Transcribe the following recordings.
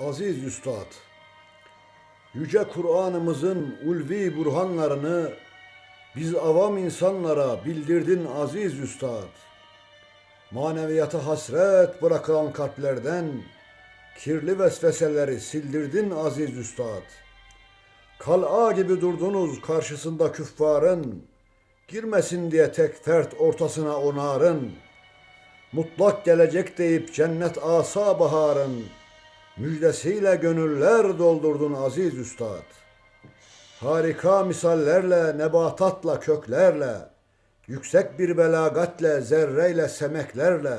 Aziz Üstad, Yüce Kur'an'ımızın ulvi burhanlarını biz avam insanlara bildirdin aziz Üstad. Maneviyata hasret bırakılan kalplerden kirli vesveseleri sildirdin aziz Üstad. Kal'a gibi durdunuz karşısında küffarın, girmesin diye tek fert ortasına onarın. Mutlak gelecek deyip cennet asa baharın, müjdesiyle gönüller doldurdun aziz üstad. Harika misallerle, nebatatla, köklerle, yüksek bir belagatle, zerreyle, semeklerle,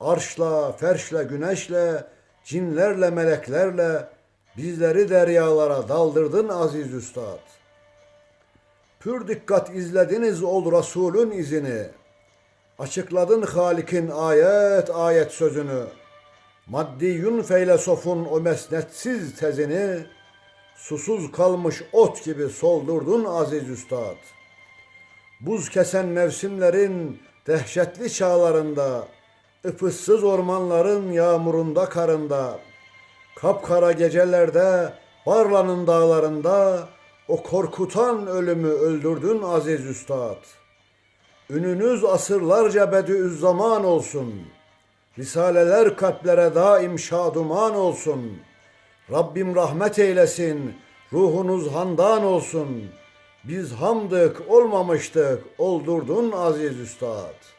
arşla, ferşle, güneşle, cinlerle, meleklerle bizleri deryalara daldırdın aziz üstad. Pür dikkat izlediniz ol Resulün izini. Açıkladın Halik'in ayet ayet sözünü. Maddiyun feylesofun o mesnetsiz tezini susuz kalmış ot gibi soldurdun aziz üstad. Buz kesen mevsimlerin dehşetli çağlarında, ıpıssız ormanların yağmurunda karında, kapkara gecelerde, Barla'nın dağlarında o korkutan ölümü öldürdün aziz üstad. Ününüz asırlarca bediüzzaman olsun. Risaleler kalplere daim şaduman olsun. Rabbim rahmet eylesin. Ruhunuz handan olsun. Biz hamdık olmamıştık. Oldurdun aziz üstad.''